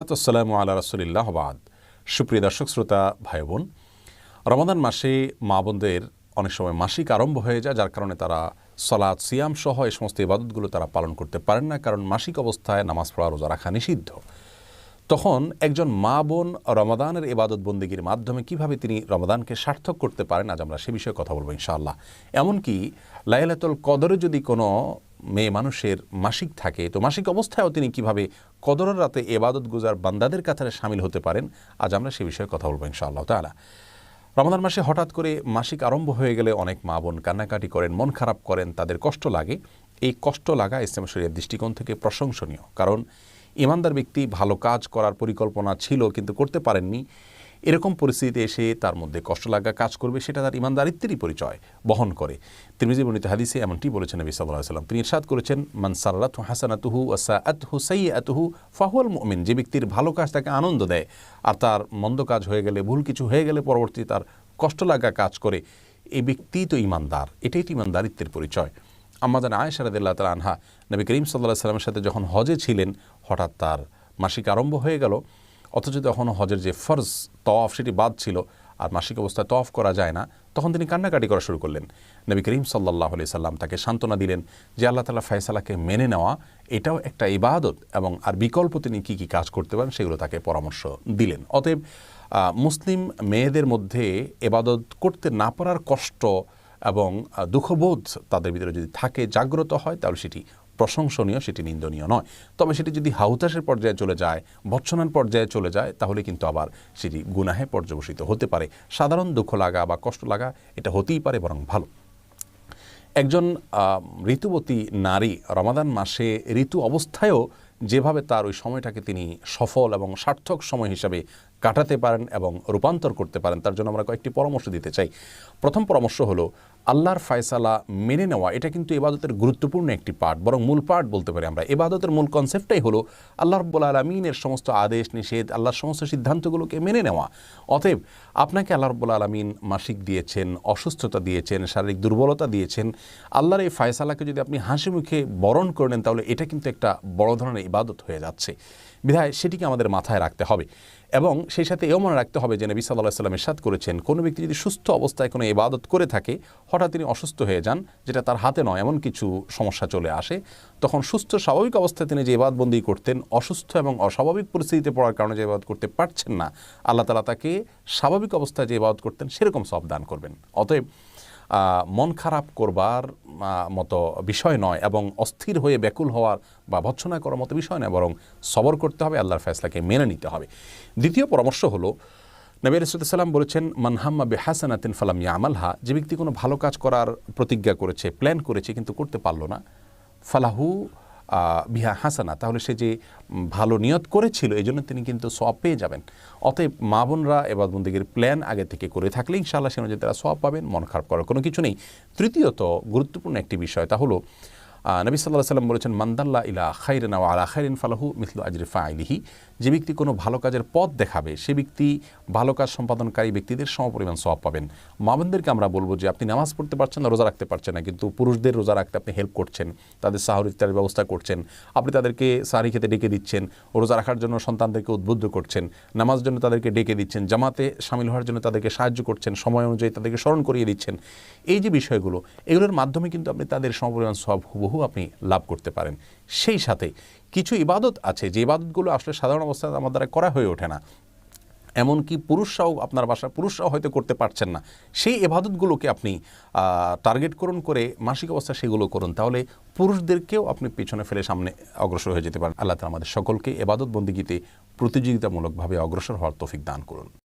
আসসালামু আল্লাহ রসুলিল্লাহ বাদ। সুপ্রিয় দর্শক, শ্রোতা ভাই বোন রমাদান মাসে মা বোনদের অনেক সময় মাসিক আরম্ভ হয়ে যায়, যার কারণে তারা সলাৎ সিয়াম সহ এই সমস্ত ইবাদতগুলো তারা পালন করতে পারেন না, কারণ মাসিক অবস্থায় নামাজ পড়া, রোজা রাখা নিষিদ্ধ। তখন একজন মা বোন রমাদানের ইবাদত বন্দিগির মাধ্যমে কীভাবে তিনি রমাদানকে সার্থক করতে পারেন, আজ আমরা সে বিষয়ে কথা বলব ইনশাআল্লাহ। এমনকি লাইলাতুল কদরে যদি কোনো মেয়ে মানুষের মাসিক থাকে, তো মাসিক অবস্থায়ও তিনি কীভাবে কদরের রাতে এবাদত গুজার বান্দাদের কাতারে সামিল হতে পারেন, আজ আমরা সে বিষয়ে কথা বলব ইনশাআল্লাহ তালা রমাদান মাসে হঠাৎ করে মাসিক আরম্ভ হয়ে গেলে অনেক মা বোন কান্নাকাটি করেন, মন খারাপ করেন, তাদের কষ্ট লাগে। এই কষ্ট লাগা ইসলাম শরীরের দৃষ্টিকোণ থেকে প্রশংসনীয়, কারণ ইমানদার ব্যক্তি ভালো কাজ করার পরিকল্পনা ছিল কিন্তু করতে পারেননি। এরকম পরিস্থিতিতে এসে তার মধ্যে কষ্ট লাগা কাজ করবে, সেটা তার ইমানদারিত্বেরই পরিচয়, বহন করে। তিনি বর্ণিত হাদিসে এমনটি বলেছেন নবী সাল্লাহ সাল্লাম তিনি ইরশাদ করেছেন, মান সারাতহু হাসানাতুহু ওসা আতহু সাই আতহু ফাহুয়াল মুমিন। যে ব্যক্তির ভালো কাজ তাকে আনন্দ দেয়, আর তার মন্দ কাজ হয়ে গেলে, ভুল কিছু হয়ে গেলে পরবর্তী তার কষ্ট লাগা কাজ করে, এই ব্যক্তি তো ইমানদার, এটাই তো ইমানদারিত্বের পরিচয়। আমাদের আয়েশা রাদিল্লাহ তালা আনহা, নবী করিম সাল্লাহ সাল্লামের সাথে যখন হজে ছিলেন, হঠাৎ তার মাসিক আরম্ভ হয়ে গেল। অথচ তখন হজের যে ফরজ তফ সেটি বাদ ছিল আর মাসিক অবস্থায় তফ করা যায় না, তখন তিনি কান্নাকাটি করা শুরু করলেন। নবী করিম সাল্লাহ আলি সাল্লাম তাকে সান্ত্বনা দিলেন যে আল্লাহ তালা ফয়সালাকে মেনে নেওয়া, এটাও একটা ইবাদত এবং আর বিকল্প তিনি কী কী কাজ করতে পারেন সেগুলো তাকে পরামর্শ দিলেন। অতএব মুসলিম মেয়েদের মধ্যে এবাদত করতে না পারার কষ্ট এবং দুঃখবোধ তাদের ভিতরে যদি থাকে, জাগ্রত হয়, তাহলে সেটি প্রশংসনীয়, সেটি নিন্দনীয় নয়। তবে সেটি যদি হাউতাসের পর্যায়ে চলে যায় ভৎসনার পর্যায়ে চলে যায়, তাহলে কিন্তু আবার সেটি গুনাহে পর্যবসিত হতে পারে। সাধারণ দুঃখ লাগা বা কষ্ট লাগা, এটা হতেই পারে বরং ভালো। একজন ঋতুবতী নারী রমাদান মাসে ঋতু অবস্থায়ও যেভাবে তার ওই সময়টাকে তিনি সফল এবং সার্থক সময় হিসাবে কাটাতে পারেন এবং রূপান্তর করতে পারেন, তার জন্য আমরা কয়েকটি পরামর্শ দিতে চাই। প্রথম পরামর্শ হলো আল্লাহর ফায়সালা মেনে নেওয়া, এটা কিন্তু এবাদতের গুরুত্বপূর্ণ একটি পার্ট বরং মূল পার্ট বলতে পারি আমরা। এবাদতের মূল কনসেপ্টটাই হলো আল্লাহ রব্বুল আলমিনের সমস্ত আদেশ, নিষেধ, আল্লাহর সমস্ত সিদ্ধান্তগুলোকে মেনে নেওয়া। অতএব আপনাকে আল্লাহ রব্বুল আলমিন মাসিক দিয়েছেন, অসুস্থতা দিয়েছেন, শারীরিক দুর্বলতা দিয়েছেন। আল্লাহর এই ফায়সালাকে যদি আপনি হাসি মুখে বরণ করে নেন, তাহলে এটা কিন্তু একটা বড় ধরনের ইবাদত হয়ে যাচ্ছে। বিধায় সেটিকে আমাদের মাথায় রাখতে হবে এবং সেই সাথে এও মনে রাখতে হবে যে নবী সাল্লাহ সাল্লাম এরশাদ করেছেন, কোনো ব্যক্তি যদি সুস্থ অবস্থায় কোনো ইবাদত করে থাকে হঠাৎ তিনি অসুস্থ হয়ে যান, যেটা তার হাতে নয়, এমন কিছু সমস্যা চলে আসে। তখন সুস্থ, স্বাভাবিক অবস্থায় তিনি যে ইবাদবন্দি করতেন, অসুস্থ এবং অস্বাভাবিক পরিস্থিতিতে পড়ার কারণে যে ইবাদত করতে পারছেন না, আল্লাহ তালা তাকে স্বাভাবিক অবস্থায় যে ইবাদত করতেন সেরকম সব দান করবেন। অতএব মন খারাপ করবার মতো বিষয় নয় এবং অস্থির হয়ে ব্যাকুল হওয়ার বা ভৎসনা করার মতো বিষয় নয়, বরং সবর করতে হবে, আল্লাহর ফয়সলাকে মেনে নিতে হবে। দ্বিতীয় পরামর্শ হলো নবী রসুলাম বলেছেন মানহাম্মা বে হাসানাতিন ফালাম ইয়ামালহা। যে ব্যক্তি কোনো ভালো কাজ করার প্রতিজ্ঞা করেছে প্ল্যান করেছে, কিন্তু করতে পারল না, ফালাহু বিহা হাসানা। তাহলে সে যে ভালো নিয়ত করেছিল এই জন্য তিনি কিন্তু সব পেয়ে যাবেন। অতএব মা বোনরা এবার বন্দিগির প্ল্যান আগে থেকে করে থাকলে ইনশাআল্লাহ সে অনুযায়ী তারা সব পাবেন, মন খারাপ করার কোনো কিছু নেই। তৃতীয়ত, গুরুত্বপূর্ণ একটি বিষয় তা হলো নবী সাল্লাহ সাল্লাম বলেছেন মান্দাল্লা ইলা খাইরেন আলা খাইরিন ফালাহু মিথলু আজরি ফাইলিহি যে ব্যক্তি কোনো ভালো কাজের পথ দেখাবে, সে ব্যক্তি ভালো কাজ সম্পাদনকারী ব্যক্তিদের সমপরিমাণ সব পাবেন। মামনদেরকে আমরা বলব যে, আপনি নামাজ পড়তে পারছেন না, রোজা রাখতে পারছেন না, কিন্তু পুরুষদের রোজা রাখতে আপনি হেল্প করছেন, তাদের সাহর ইত্যাদির ব্যবস্থা করছেন, আপনি তাদেরকে সারি খেতে ডেকে দিচ্ছেন, রোজা রাখার জন্য সন্তানদেরকে উদ্বুদ্ধ করছেন, নামাজ জন্য তাদেরকে ডেকে দিচ্ছেন, জামাতে সামিল হওয়ার জন্য তাদেরকে সাহায্য করছেন, সময় অনুযায়ী তাদেরকে স্মরণ করিয়ে দিচ্ছেন। এই যে বিষয়গুলো, এগুলোর মাধ্যমে কিন্তু আপনি তাদের সমপরিমাণ সব হুবহু আপনি লাভ করতে পারেন। সেই সাথে কিছু ইবাদত আছে, যে ইবাদতগুলো আসলে সাধারণ অবস্থায় আমার দ্বারা করা হয়ে ওঠে না। এমনকি পুরুষরাও আপনার বাসা পুরুষরাও হয়তো করতে পারছেন না। সেই এবাদতগুলোকে আপনি টার্গেট করুন করে, মাসিক অবস্থা সেগুলো করুন, তাহলে পুরুষদেরকেও আপনি পিছনে ফেলে সামনে অগ্রসর হয়ে যেতে পারেন। আল্লাহ তালা আমাদের সকলকে এবাদত বন্দিগিতে প্রতিযোগিতামূলকভাবে অগ্রসর হওয়ার তফিক দান করুন।